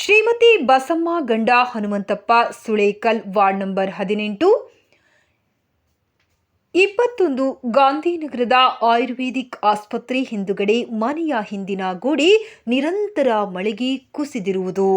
ಶ್ರೀಮತಿ ಬಸಮ್ಮ ಗಂಡ Hanumanthappa ಸುಳೇಕಲ್ ward number ಹದಿನೆಂಟು, ಇಪ್ಪತ್ತೊಂದು ಗಾಂಧಿನಗರದ ಆಯುರ್ವೇದಿಕ್ ಆಸ್ಪತ್ರೆ ಹಿಂದುಗಡೆ ಮನೆಯ ಹಿಂದಿನ ಗೋಡೆ ನಿರಂತರ ಮಳೆಗೆ ಕುಸಿದಿರುವುದು.